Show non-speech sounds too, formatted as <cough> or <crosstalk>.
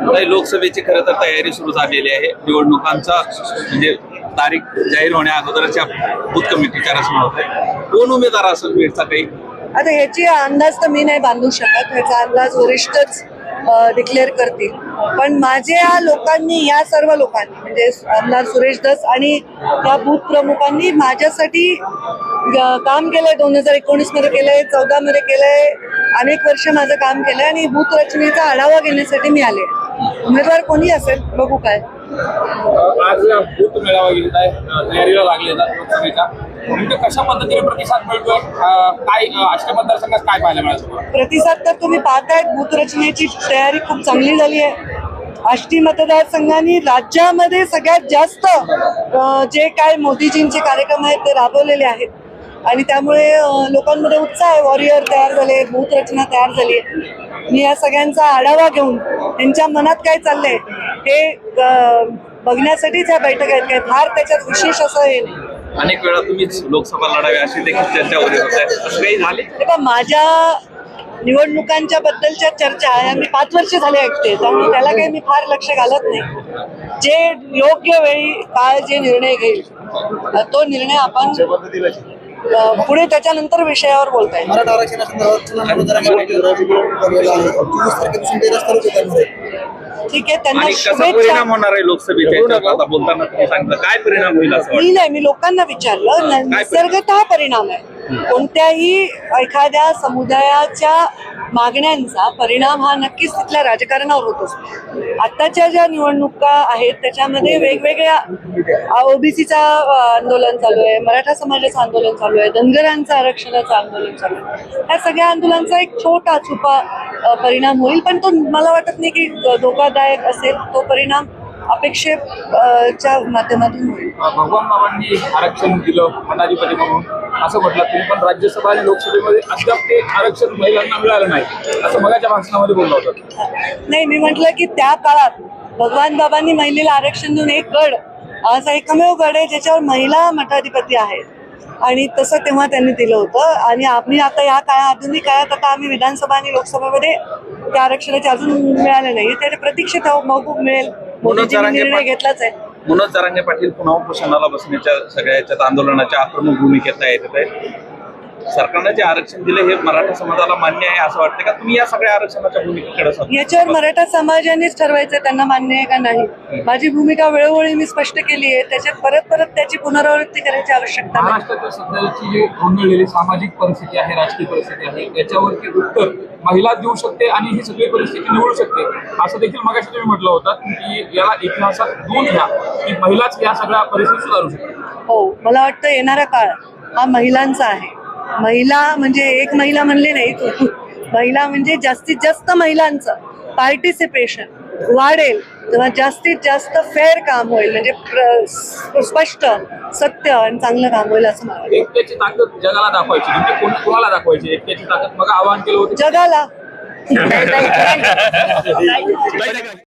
लोकसभेची खरं तर तयारी सुरू झालेली आहे. निवडणुकांचा म्हणजे तारीख जाहीर होण्या अगोदरच्या बूथ कमिटीच्या रचना होत. आहे कोण उमेदवार असेल बीडचा काही? आता ह्याची अंदाज तर मी नाही बांधू शकत. ह्याचा अंदाज वरिष्ठच डिक्लेअर करतील. पण माझ्या लोकांनी या सर्व लोकांनी म्हणजे आमदार सुरेश दस आणि या बूथ प्रमुखांनी माझ्यासाठी काम केलंय दोन हजार एकोणीसमध्ये केलंय चौदा मध्ये केलंय अनेक वर्ष माझं काम केलंय आणि बूथ रचनेचा आढावा घेण्यासाठी मी आले. उमेदवार कोणी असेल? बघू काय. आज बूथ मेळावा घेत आहे. तयारीला लागले कशा पद्धतीने प्रतिसाद मिळतोय? काय आष्टा मतदारसंघात काय पाहायला मिळालं? प्रतिसाद तर तुम्ही पाहतायत बूथ रचनेची तयारी खूप चांगली झाली आहे. आष्टी मतदारसंघांनी राज्यामध्ये सगळ्यात जास्त जे काय मोदीजींचे कार्यक्रम आहेत ते राबवलेले आहेत. आणि त्यामुळे लोकांमध्ये उत्साह आहे. वॉरियर तयार झाले बूथ रचना तयार झाली. मी या सगळ्यांचा आढावा घेऊन त्यांच्या मनात काय चाललंय हे बघण्यासाठीच ह्या बैठक आहेत. काय फार त्याच्यात विशेष असं हे नाही. अनेक वेळा तुम्हीच लोकसभा लढावी अशी देखील चर्चा वगैरे होत आहे असं काही झाले तेव्हा माझ्या निवडणुकांच्या बद्दलच्या चर्चा या मी पाच वर्ष झाले ऐकते त्यामुळे त्याला काही मी फार लक्ष घालत नाही. जे योग्य वेळी काय जे निर्णय घेईल तो निर्णय आपण पुढे त्याच्यानंतर विषयावर बोलता येईल मराठा ठीक आहे त्यांना शुभेच्छा. परिणाम होणार आहे लोकसभेच्या याच्यात? आता बोलताना तुम्ही सांगता. काय परिणाम होईल असं वाटतं मी नाही मी लोकांना विचारलं न- निसर्गतः परिणाम आहे. कोणत्याही एखाद्या समुदायाच्या मागण्यांचा परिणाम हा नक्कीच तिथल्या राजकारणावर होत असतो. आत्ताच्या ज्या निवडणुका आहेत त्याच्यामध्ये वेगवेगळ्या ओबीसीचा आंदोलन चालू आहे मराठा समाजाचं आंदोलन चालू आहे धनगरांचं आरक्षणाचं आंदोलन चालू आहे. या सगळ्या आंदोलनांचा एक छोटा छुपा परिणाम होईल पण तो मला वाटत नाही की धोकादायक असेल तो परिणाम अपेक्षेच्या माध्यमातून होईल. भगवान बाबांनी आरक्षण दिलं म्हणून. असं म्हटलं तरी पण राज्यसभा आणि लोकसभेमध्ये अद्याप ते आरक्षण महिलांना मिळालं नाही. असं मगाच्या भाषणामध्ये बोललं होतं. नाही मी म्हटलं की त्या काळात भगवान बाबांनी महिलेला आरक्षण देऊन एक गड असा एकमेव गड आहे ज्याच्यावर महिला मठाधिपती आहेत. आणि तसं तेव्हा त्यांनी दिलं होतं. आणि आम्ही आता या काळात आधुनिक काळात आता आम्ही विधानसभा आणि लोकसभेमध्ये त्या आरक्षणाचे अजून मिळाले नाही. त्याच्या प्रतीक्षेत आहोत मग मिळेल. मोदीजींनी निर्णय घेतलाच आहे. मनोज जरांगे पाटील पुन्हा उपोषणाला बसण्याच्या सगळ्या याच्यात आंदोलनाच्या आक्रमक भूमिकेत येत आहेत. सरकारनं जे आरक्षण दिले हे मराठा समाजाला मान्य आहे असं वाटतं का? तुम्ही या सगळ्या आरक्षणाच्या भूमिकेकडे याच्यावर मराठा समाजानेच ठरवायचं त्यांना मान्य आहे का नाही? माझी भूमिका वेळोवेळी मी स्पष्ट केली आहे त्याच्यात परत परत त्याची पुनरावृत्ती करायची आवश्यकता महाराष्ट्राच्या सध्याची जी गोंधळलेली सामाजिक परिस्थिती आहे राजकीय परिस्थिती आहे याच्यावरती उत्तर महिला देऊ शकते आणि ही सगळी परिस्थिती निवडू शकते असं देखील मगाशी तुम्ही म्हटलं होतं की याला इतिहासात नोंद घ्या की महिलाच या सगळ्या परिस्थिती सुधारू शकते हो मला वाटतं येणारा काळ हा महिलांचा आहे. महिला म्हणजे एक महिला म्हणली नाही तू. महिला म्हणजे जास्तीत जास्त महिलांचं पार्टिसिपेशन वाढेल. तेव्हा जास्तीत जास्त फेअर काम होईल. म्हणजे प्र- स्पष्ट सत्य आणि चांगलं काम होईल असं मला वाटतं. एकट्याची ताकद जगाला दाखवायची. नेमकी कोण कोणाला दाखवायची? एकट्याची ताकद मग आवाहन केलं होतं. जगाला. <laughs> <laughs> बैठक-